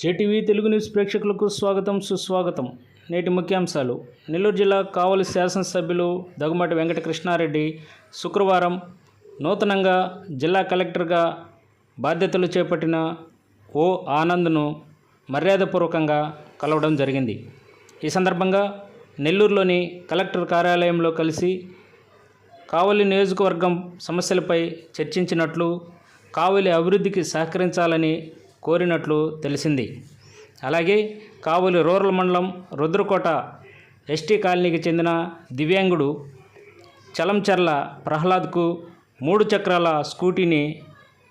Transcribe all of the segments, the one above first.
JTV Telugu news ప్రేక్షకులకు స్వాగతం సుస్వాగతం. నేటి ముఖ్యాంశాలు. నెల్లూరు జిల్లా కావలి శాసనసభ్యులు దగ్గుమాటి వెంకటకృష్ణారెడ్డి శుక్రవారం నూతనంగా జిల్లా కలెక్టర్గా బాధ్యతలు చేపట్టిన ఓ ఆనంద్ను మర్యాదపూర్వకంగా కలవడం జరిగింది. ఈ సందర్భంగా నెల్లూరులోని కలెక్టర్ కార్యాలయంలో కలిసి కావలి నియోజకవర్గం సమస్యలపై చర్చించినట్లు కావలి అభివృద్ధికి సహకరించాలని కోరినట్లు తెలిసింది. అలాగే కావలి రూరల్ మండలం రుద్రకోట ఎస్టీ కాలనీకి చెందిన దివ్యాంగుడు చలంచర్ల ప్రహ్లాద్కు మూడు చక్రాల స్కూటీని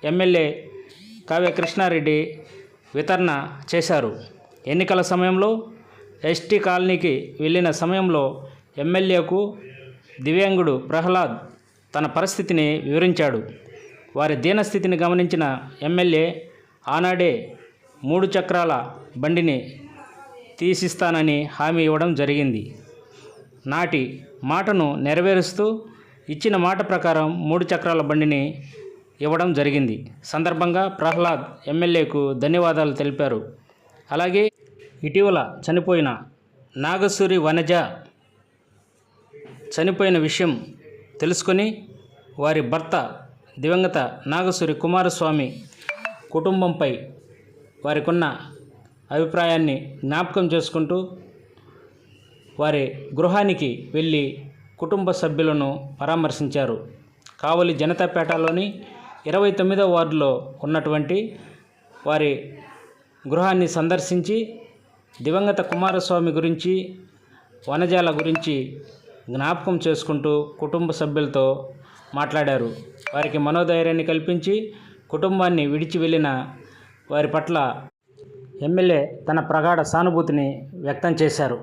ఎమ్మెల్యే కావ్య కృష్ణారెడ్డి వితరణ చేశారు. ఎన్నికల సమయంలో ఎస్టీ కాలనీకి వెళ్ళిన సమయంలో ఎమ్మెల్యేకు దివ్యాంగుడు ప్రహ్లాద్ తన పరిస్థితిని వివరించాడు. వారి దీనస్థితిని గమనించిన ఎమ్మెల్యే ఆనాడే మూడు చక్రాల బండిని తీసిస్తానని హామీ ఇవ్వడం జరిగింది. నాటి మాటను నెరవేరుస్తూ ఇచ్చిన మాట ప్రకారం మూడు చక్రాల బండిని ఇవ్వడం జరిగింది. సందర్భంగా ప్రహ్లాద్ ఎమ్మెల్యేకు ధన్యవాదాలు తెలిపారు. అలాగే ఇటీవల చనిపోయిన నాగసూరి వనజ చనిపోయిన విషయం తెలుసుకొని వారి భర్త దివంగత నాగసూరి కుమారస్వామి కుటుంబంపై వారికున్న అభిప్రాయాన్ని జ్ఞాపకం చేసుకుంటూ వారి గృహానికి వెళ్ళి కుటుంబ సభ్యులను పరామర్శించారు. కావలి జనతాపేటలోని ఇరవై తొమ్మిదో వార్డులో ఉన్నటువంటి వారి గృహాన్ని సందర్శించి దివంగత కుమారస్వామి గురించి వనజాల గురించి జ్ఞాపకం చేసుకుంటూ కుటుంబ సభ్యులతో మాట్లాడారు. వారికి మనోధైర్యాన్ని కల్పించి కుటుంబాన్ని విడిచి వెళ్ళిన వారి పట్ల ఎమ్మెల్యే తన ప్రగాఢ సానుభూతిని వ్యక్తం చేశారు.